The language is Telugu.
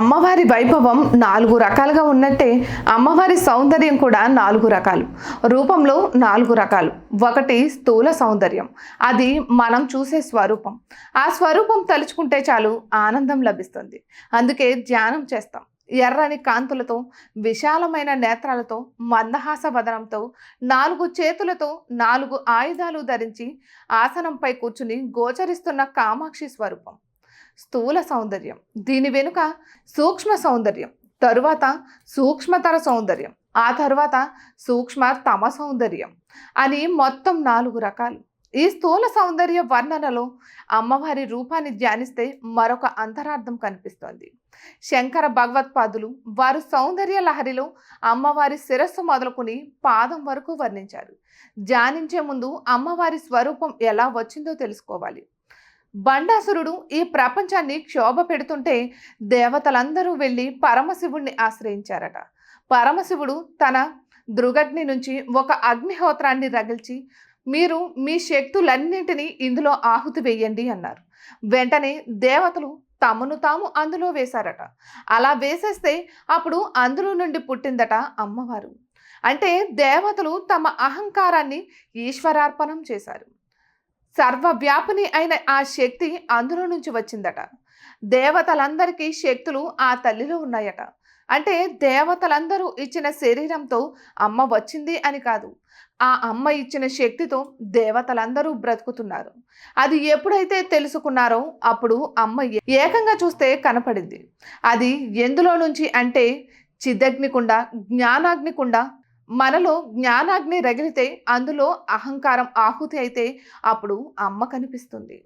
అమ్మవారి వైభవం నాలుగు రకాలుగా ఉన్నట్టే అమ్మవారి సౌందర్యం కూడా నాలుగు రకాలు. రూపంలో నాలుగు రకాలు. ఒకటి స్థూల సౌందర్యం. అది మనం చూసే స్వరూపం. ఆ స్వరూపం తలుచుకుంటే చాలు ఆనందం లభిస్తుంది. అందుకే ధ్యానం చేస్తాం. ఎర్రని కాంతులతో విశాలమైన నేత్రాలతో మందహాస వదనంతో నాలుగు చేతులతో నాలుగు ఆయుధాలు ధరించి ఆసనంపై కూర్చుని గోచరిస్తున్న కామాక్షి స్వరూపం. స్థూల సౌందర్యం. దీని వెనుక సూక్ష్మ సౌందర్యం తరువాత సూక్ష్మతర సౌందర్యం ఆ తర్వాత సూక్ష్మ తమ సౌందర్యం అని మొత్తం నాలుగు రకాలు. ఈ స్థూల సౌందర్య వర్ణనలో అమ్మవారి రూపాన్ని ధ్యానిస్తే మరొక అంతరార్థం కనిపిస్తోంది. శంకర భగవత్పాదులు వారు సౌందర్య లహరిలో అమ్మవారి శిరస్సు మొదలుకొని పాదం వరకు వర్ణించారు. ధ్యానించే ముందు అమ్మవారి స్వరూపం ఎలా వచ్చిందో తెలుసుకోవాలి. బండాసురుడు ఈ ప్రపంచాన్ని క్షోభ పెడుతుంటే దేవతలందరూ వెళ్ళి పరమశివుణ్ణి ఆశ్రయించారట. పరమశివుడు తన దృగగ్ని నుంచి ఒక అగ్నిహోత్రాన్ని రగిల్చి మీరు మీ శక్తులన్నింటినీ ఇందులో ఆహుతి వేయండి అన్నారు. వెంటనే దేవతలు తమను తాము అందులో వేశారట. అలా వేసేస్తే అప్పుడు అందులో నుండి పుట్టిందట అమ్మవారు. అంటే దేవతలు తమ అహంకారాన్ని ఈశ్వరార్పణం చేశారు. సర్వవ్యాపిని అయిన ఆ శక్తి అందులో నుంచి వచ్చిందట. దేవతలందరికీ శక్తులు ఆ తల్లిలో ఉన్నాయట. అంటే దేవతలందరూ ఇచ్చిన శరీరంతో అమ్మ వచ్చింది అని కాదు. ఆ అమ్మ ఇచ్చిన శక్తితో దేవతలందరూ బ్రతుకుతున్నారు. అది ఎప్పుడైతే తెలుసుకున్నారో అప్పుడు అమ్మ ఏకంగా చూస్తే కనపడింది. అది ఎందులో నుంచి అంటే చిదగ్నికుండ జ్ఞానాగ్నికుండ మనలో జ్ఞానాగ్ని రగిలితే అందులో అహంకారం ఆహుతి అయితే అప్పుడు అమ్మ కనిపిస్తుంది.